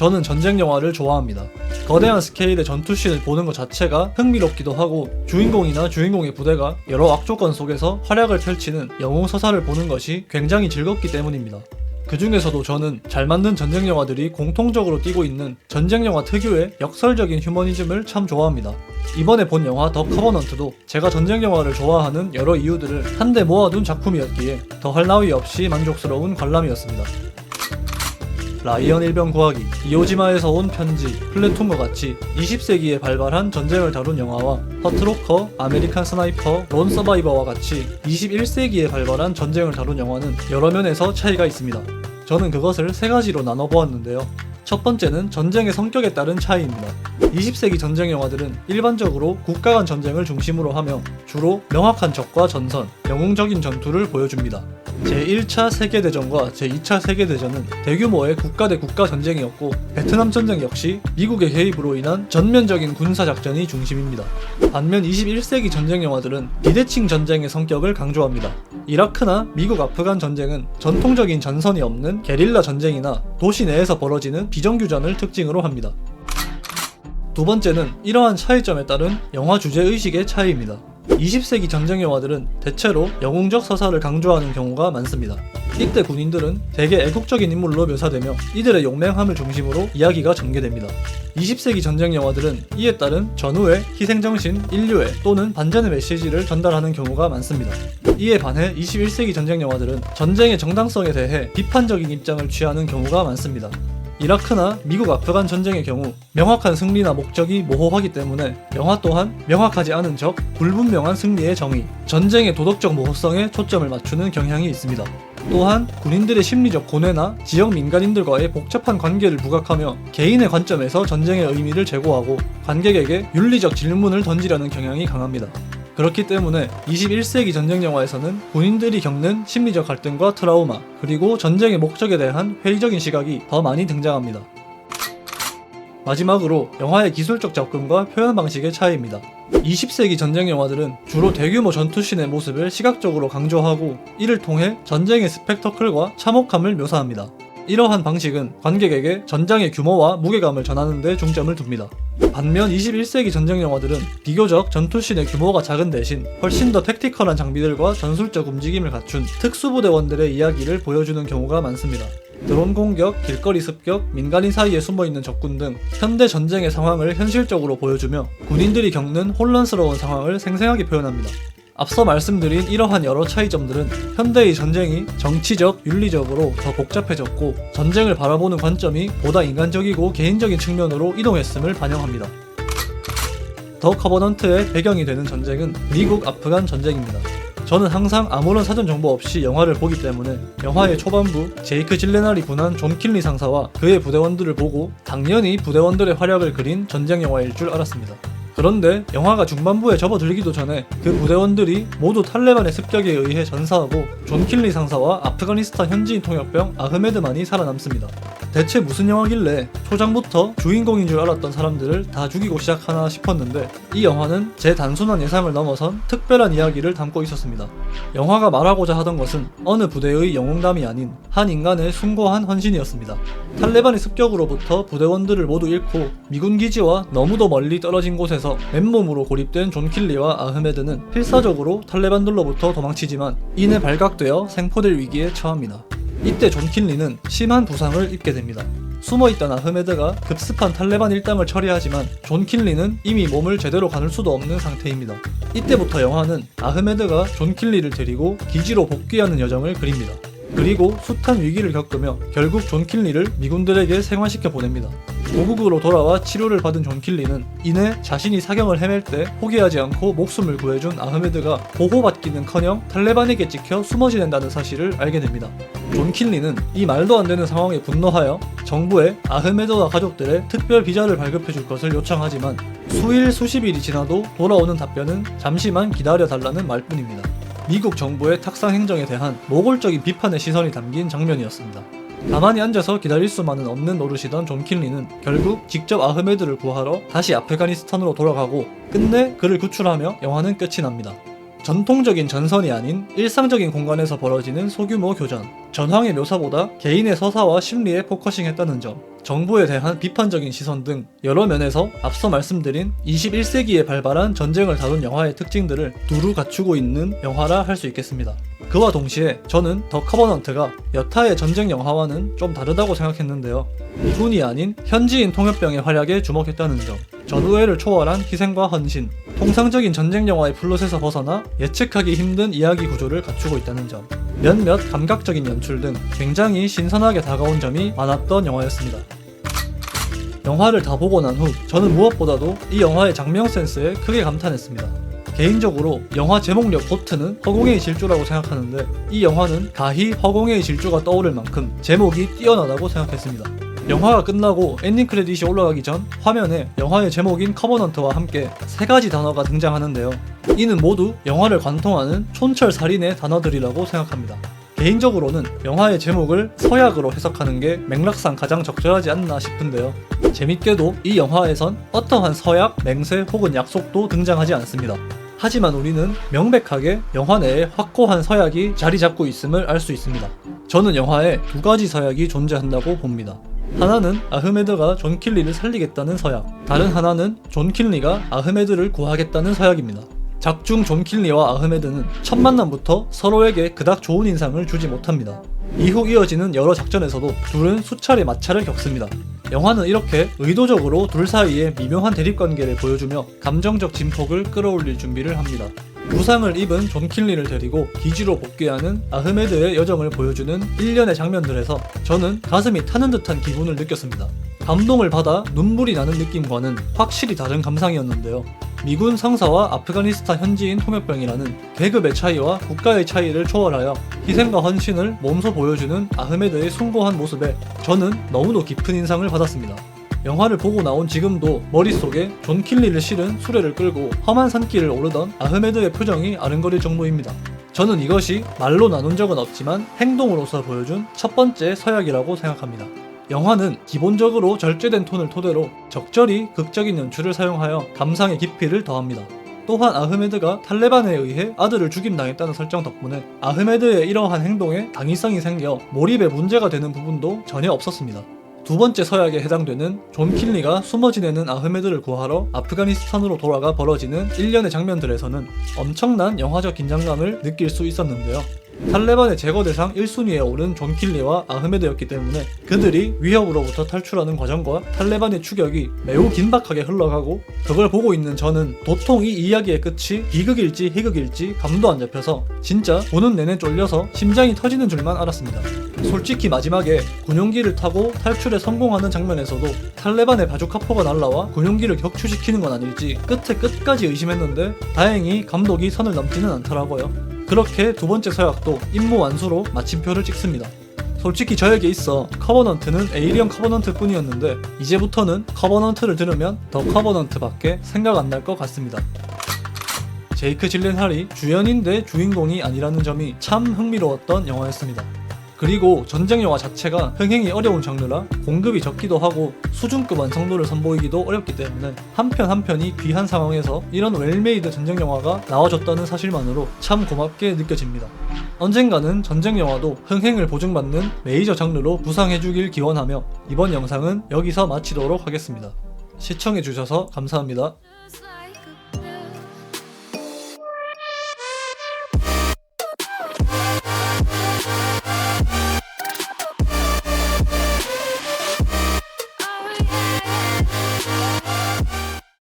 저는 전쟁 영화를 좋아합니다. 거대한 스케일의 전투씬을 보는 것 자체가 흥미롭기도 하고 주인공이나 주인공의 부대가 여러 악조건 속에서 활약을 펼치는 영웅 서사를 보는 것이 굉장히 즐겁기 때문입니다. 그 중에서도 저는 잘 만든 전쟁 영화들이 공통적으로 띠고 있는 전쟁 영화 특유의 역설적인 휴머니즘을 참 좋아합니다. 이번에 본 영화 더 커버넌트도 제가 전쟁 영화를 좋아하는 여러 이유들을 한데 모아둔 작품이었기에 더할 나위 없이 만족스러운 관람이었습니다. 라이언 일병 구하기, 이오지마에서 온 편지, 플래툰과 같이 20세기에 발발한 전쟁을 다룬 영화와 허트로커, 아메리칸 스나이퍼, 론 서바이버와 같이 21세기에 발발한 전쟁을 다룬 영화는 여러 면에서 차이가 있습니다. 저는 그것을 세 가지로 나눠 보았는데요. 첫 번째는 전쟁의 성격에 따른 차이입니다. 20세기 전쟁 영화들은 일반적으로 국가 간 전쟁을 중심으로 하며 주로 명확한 적과 전선, 영웅적인 전투를 보여줍니다. 제1차 세계대전과 제2차 세계대전은 대규모의 국가 대 국가 전쟁이었고 베트남 전쟁 역시 미국의 개입으로 인한 전면적인 군사 작전이 중심입니다. 반면 21세기 전쟁 영화들은 비대칭 전쟁의 성격을 강조합니다. 이라크나 미국 아프간 전쟁은 전통적인 전선이 없는 게릴라 전쟁이나 도시 내에서 벌어지는 비정규전을 특징으로 합니다. 두 번째는 이러한 차이점에 따른 영화 주제 의식의 차이입니다. 20세기 전쟁 영화들은 대체로 영웅적 서사를 강조하는 경우가 많습니다. 이때 군인들은 대개 애국적인 인물로 묘사되며 이들의 용맹함을 중심으로 이야기가 전개됩니다. 20세기 전쟁 영화들은 이에 따른 전후의 희생정신, 인류애 또는 반전의 메시지를 전달하는 경우가 많습니다. 이에 반해 21세기 전쟁 영화들은 전쟁의 정당성에 대해 비판적인 입장을 취하는 경우가 많습니다. 이라크나 미국 아프간 전쟁의 경우 명확한 승리나 목적이 모호하기 때문에 영화 또한 명확하지 않은 적, 불분명한 승리의 정의, 전쟁의 도덕적 모호성에 초점을 맞추는 경향이 있습니다. 또한 군인들의 심리적 고뇌나 지역 민간인들과의 복잡한 관계를 부각하며 개인의 관점에서 전쟁의 의미를 제고하고 관객에게 윤리적 질문을 던지려는 경향이 강합니다. 그렇기 때문에 21세기 전쟁 영화에서는 군인들이 겪는 심리적 갈등과 트라우마, 그리고 전쟁의 목적에 대한 회의적인 시각이 더 많이 등장합니다. 마지막으로 영화의 기술적 접근과 표현 방식의 차이입니다. 20세기 전쟁 영화들은 주로 대규모 전투씬의 모습을 시각적으로 강조하고 이를 통해 전쟁의 스펙터클과 참혹함을 묘사합니다. 이러한 방식은 관객에게 전장의 규모와 무게감을 전하는 데 중점을 둡니다. 반면 21세기 전쟁 영화들은 비교적 전투씬의 규모가 작은 대신 훨씬 더 택티컬한 장비들과 전술적 움직임을 갖춘 특수부대원들의 이야기를 보여주는 경우가 많습니다. 드론 공격, 길거리 습격, 민간인 사이에 숨어있는 적군 등 현대 전쟁의 상황을 현실적으로 보여주며 군인들이 겪는 혼란스러운 상황을 생생하게 표현합니다. 앞서 말씀드린 이러한 여러 차이점들은 현대의 전쟁이 정치적, 윤리적으로 더 복잡해졌고 전쟁을 바라보는 관점이 보다 인간적이고 개인적인 측면으로 이동했음을 반영합니다. 더 커버넌트의 배경이 되는 전쟁은 미국 아프간 전쟁입니다. 저는 항상 아무런 사전 정보 없이 영화를 보기 때문에 영화의 초반부 제이크 질레날이 군한 존 킬리 상사와 그의 부대원들을 보고 당연히 부대원들의 활약을 그린 전쟁 영화일 줄 알았습니다. 그런데 영화가 중반부에 접어들기도 전에 그 부대원들이 모두 탈레반의 습격에 의해 전사하고 존 킬리 상사와 아프가니스탄 현지인 통역병 아흐메드만이 살아남습니다. 대체 무슨 영화길래 초장부터 주인공인 줄 알았던 사람들을 다 죽이고 시작하나 싶었는데 이 영화는 제 단순한 예상을 넘어선 특별한 이야기를 담고 있었습니다. 영화가 말하고자 하던 것은 어느 부대의 영웅담이 아닌 한 인간의 숭고한 헌신이었습니다. 탈레반의 습격으로부터 부대원들을 모두 잃고 미군 기지와 너무도 멀리 떨어진 곳에서 맨몸으로 고립된 존 킬리와 아흐메드는 필사적으로 탈레반들로부터 도망치지만 이내 발각되어 생포될 위기에 처합니다. 이때 존 킬리는 심한 부상을 입게 됩니다. 숨어있던 아흐메드가 급습한 탈레반 일당을 처리하지만 존 킬리는 이미 몸을 제대로 가눌 수도 없는 상태입니다. 이때부터 영화는 아흐메드가 존 킬리를 데리고 기지로 복귀하는 여정을 그립니다. 그리고 숱한 위기를 겪으며 결국 존 킬리를 미군들에게 생還시켜 보냅니다. 고국으로 돌아와 치료를 받은 존 킬리는 이내 자신이 사경을 헤맬 때 포기하지 않고 목숨을 구해준 아흐메드가 보호받기는커녕 탈레반에게 찍혀 숨어 지낸다는 사실을 알게 됩니다. 존 킬리는 이 말도 안 되는 상황에 분노하여 정부에 아흐메드와 가족들의 특별 비자를 발급해 줄 것을 요청하지만 수일 수십일이 지나도 돌아오는 답변은 잠시만 기다려 달라는 말뿐입니다. 미국 정부의 탁상 행정에 대한 노골적인 비판의 시선이 담긴 장면이었습니다. 가만히 앉아서 기다릴 수만은 없는 노릇이던 존 킬리는 결국 직접 아흐메드를 구하러 다시 아프가니스탄으로 돌아가고 끝내 그를 구출하며 영화는 끝이 납니다. 전통적인 전선이 아닌 일상적인 공간에서 벌어지는 소규모 교전, 전황의 묘사보다 개인의 서사와 심리에 포커싱했다는 점, 정부에 대한 비판적인 시선 등 여러 면에서 앞서 말씀드린 21세기에 발발한 전쟁을 다룬 영화의 특징들을 두루 갖추고 있는 영화라 할 수 있겠습니다. 그와 동시에 저는 더 커버넌트가 여타의 전쟁 영화와는 좀 다르다고 생각했는데요. 미군이 아닌 현지인 통역병의 활약에 주목했다는 점, 전우회를 초월한 희생과 헌신, 통상적인 전쟁 영화의 플롯에서 벗어나 예측하기 힘든 이야기 구조를 갖추고 있다는 점, 몇몇 감각적인 연출 등 굉장히 신선하게 다가온 점이 많았던 영화였습니다. 영화를 다 보고 난 후 저는 무엇보다도 이 영화의 장면 센스에 크게 감탄했습니다. 개인적으로 영화 제목력 보트는 허공의 질주라고 생각하는데 이 영화는 가히 허공의 질주가 떠오를 만큼 제목이 뛰어나다고 생각했습니다. 영화가 끝나고 엔딩 크레딧이 올라가기 전 화면에 영화의 제목인 커버넌트와 함께 세 가지 단어가 등장하는데요. 이는 모두 영화를 관통하는 촌철 살인의 단어들이라고 생각합니다. 개인적으로는 영화의 제목을 서약으로 해석하는 게 맥락상 가장 적절하지 않나 싶은데요. 재밌게도 이 영화에선 어떠한 서약, 맹세 혹은 약속도 등장하지 않습니다. 하지만 우리는 명백하게 영화 내에 확고한 서약이 자리 잡고 있음을 알 수 있습니다. 저는 영화에 두 가지 서약이 존재한다고 봅니다. 하나는 아흐메드가 존 킬리를 살리겠다는 서약, 다른 하나는 존 킬리가 아흐메드를 구하겠다는 서약입니다. 작중 존 킬리와 아흐메드는 첫 만남부터 서로에게 그닥 좋은 인상을 주지 못합니다. 이후 이어지는 여러 작전에서도 둘은 수차례 마찰을 겪습니다. 영화는 이렇게 의도적으로 둘 사이의 미묘한 대립관계를 보여주며 감정적 진폭을 끌어올릴 준비를 합니다. 부상을 입은 존 킬리를 데리고 기지로 복귀하는 아흐메드의 여정을 보여주는 일련의 장면들에서 저는 가슴이 타는 듯한 기분을 느꼈습니다. 감동을 받아 눈물이 나는 느낌과는 확실히 다른 감상이었는데요. 미군 상사와 아프가니스탄 현지인 통역병이라는 계급의 차이와 국가의 차이를 초월하여 희생과 헌신을 몸소 보여주는 아흐메드의 숭고한 모습에 저는 너무도 깊은 인상을 받았습니다. 영화를 보고 나온 지금도 머릿속에 존 킬리를 실은 수레를 끌고 험한 산길을 오르던 아흐메드의 표정이 아른거릴 정도입니다. 저는 이것이 말로 나눈 적은 없지만 행동으로서 보여준 첫 번째 서약이라고 생각합니다. 영화는 기본적으로 절제된 톤을 토대로 적절히 극적인 연출을 사용하여 감상의 깊이를 더합니다. 또한 아흐메드가 탈레반에 의해 아들을 죽임당했다는 설정 덕분에 아흐메드의 이러한 행동에 당위성이 생겨 몰입에 문제가 되는 부분도 전혀 없었습니다. 두 번째 서약에 해당되는 존 킬리가 숨어 지내는 아흐메드를 구하러 아프가니스탄으로 돌아가 벌어지는 일련의 장면들에서는 엄청난 영화적 긴장감을 느낄 수 있었는데요. 탈레반의 제거 대상 1순위에 오른 존 킬리와 아흐메드였기 때문에 그들이 위협으로부터 탈출하는 과정과 탈레반의 추격이 매우 긴박하게 흘러가고 그걸 보고 있는 저는 도통 이 이야기의 끝이 비극일지 희극일지 감도 안 잡혀서 진짜 보는 내내 쫄려서 심장이 터지는 줄만 알았습니다. 솔직히 마지막에 군용기를 타고 탈출에 성공하는 장면에서도 탈레반의 바주카포가 날라와 군용기를 격추시키는 건 아닐지 끝에 끝까지 의심했는데 다행히 감독이 선을 넘지는 않더라고요. 그렇게 두 번째 서약도 임무 완수로 마침표를 찍습니다. 솔직히 저에게 있어 커버넌트는 에이리언 커버넌트 뿐이었는데 이제부터는 커버넌트를 들으면 더 커버넌트밖에 생각 안 날 것 같습니다. 제이크 질렌할이 주연인데 주인공이 아니라는 점이 참 흥미로웠던 영화였습니다. 그리고 전쟁 영화 자체가 흥행이 어려운 장르라 공급이 적기도 하고 수준급 완성도를 선보이기도 어렵기 때문에 한 편 한 편이 귀한 상황에서 이런 웰메이드 전쟁 영화가 나와줬다는 사실만으로 참 고맙게 느껴집니다. 언젠가는 전쟁 영화도 흥행을 보증받는 메이저 장르로 부상해주길 기원하며 이번 영상은 여기서 마치도록 하겠습니다. 시청해주셔서 감사합니다.